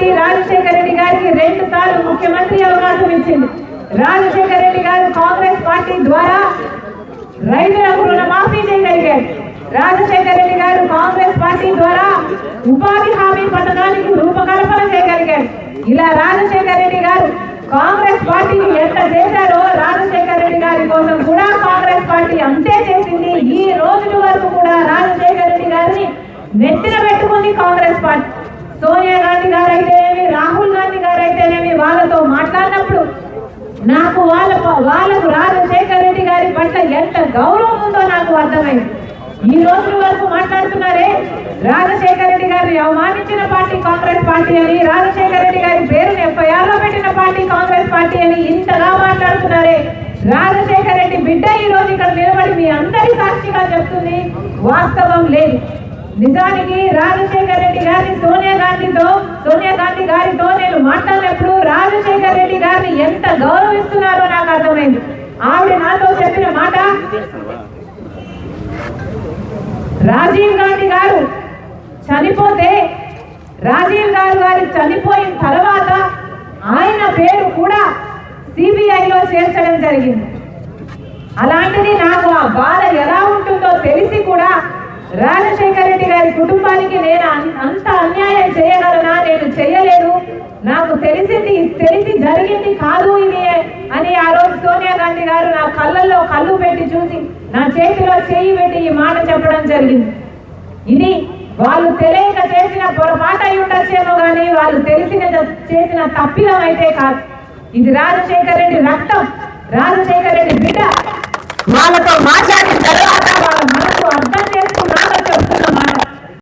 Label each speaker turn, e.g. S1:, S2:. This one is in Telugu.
S1: పార్టీ రాజశేఖర రెడ్డి గారికి రెండు సార్లు ముఖ్యమంత్రి అవకాశం ఇచ్చింది. రాజశేఖర రెడ్డి గారు కాంగ్రెస్ పార్టీ ద్వారా రైతులకు రుణమాఫీ చేయగలిగారు. రాజశేఖర రెడ్డి గారు కాంగ్రెస్ పార్టీ ద్వారా ఉపాధి హామీ పథకానికి రూపకల్పన చేయగలిగారు. ఇలా రాజశేఖర రెడ్డి గారు కాంగ్రెస్ పార్టీని ఎంత చేశారో రాజశేఖర రెడ్డి గారి కోసం కూడా కాంగ్రెస్ పార్టీ అంతే చేసింది. ఈ రోజుల వరకు కూడా రాజశేఖర రెడ్డి గారిని నెత్తిన పెట్టుకుంది కాంగ్రెస్ పార్టీ సోనియా గాంధీ గారు అయితేనేమి రాహుల్ గాంధీ గారు అయితేనేమి వాళ్ళతో మాట్లాడినప్పుడు నాకు వాళ్ళ వాళ్ళకు రాజశేఖర రెడ్డి గారి పట్ల ఎంత గౌరవం ఉందో నాకు అర్థమైంది. ఈ రోజుల వరకు మాట్లాడుతున్నారే? రాజశేఖర రెడ్డి గారిని అవమానించిన పార్టీ కాంగ్రెస్ పార్టీ అని రాజశేఖర రెడ్డి గారి పేరుని ఎఫ్ఐఆర్ పెట్టిన పార్టీ కాంగ్రెస్ పార్టీ అని ఇంతగా మాట్లాడుతున్నారే? రాజశేఖర రెడ్డి బిడ్డ ఈ రోజు ఇక్కడ నిలబడి మీ అందరి సాక్షిగా చెప్తుంది వాస్తవం లేదు. నిజానికి రాజశేఖర రెడ్డి గారి సోనియా గాంధీతో సోనియా గాంధీ గారితో నేను మాట్లాడినప్పుడు రాజశేఖర రెడ్డి గారిని ఎంత గౌరవిస్తున్నారో నాకు అర్థమైంది. ఆవిడ నాతో చెప్పిన మాట రాజీవ్ గాంధీ గారు చనిపోతే రాజీవ్ గారు చనిపోయిన తర్వాత ఆయన పేరు కూడా సిబిఐలో చేర్చడం జరిగింది. అలాంటిది నాకు ఆ బాధ ఎలా ఉంటుందో ఇక్కడి కుటుంబానికి నేను అంత అన్యాయం చేయగలనా నేను చేయలేదు. నాకు తెలిసింది తెలిసి జరిగింది కాదు ఇది అని ఆ రోజు సోనియా గాంధీ గారు నా కళ్ళల్లో కళ్ళు పెట్టి చూసి నా చేతిలో చేయి పెట్టి ఈ మాట చెప్పడం జరిగింది. ఇది వాళ్ళు తెలియక చేసిన పొరపాటు అయి ఉండొచ్చేమో కానీ వాళ్ళు తెలిసిన చేసిన తప్పిదం అయితే కాదు. ఇది రాజశేఖర రెడ్డి రక్తం. రాజశేఖర రెడ్డి బిడ్డ. వాళ్ళతో మాట్లాడిన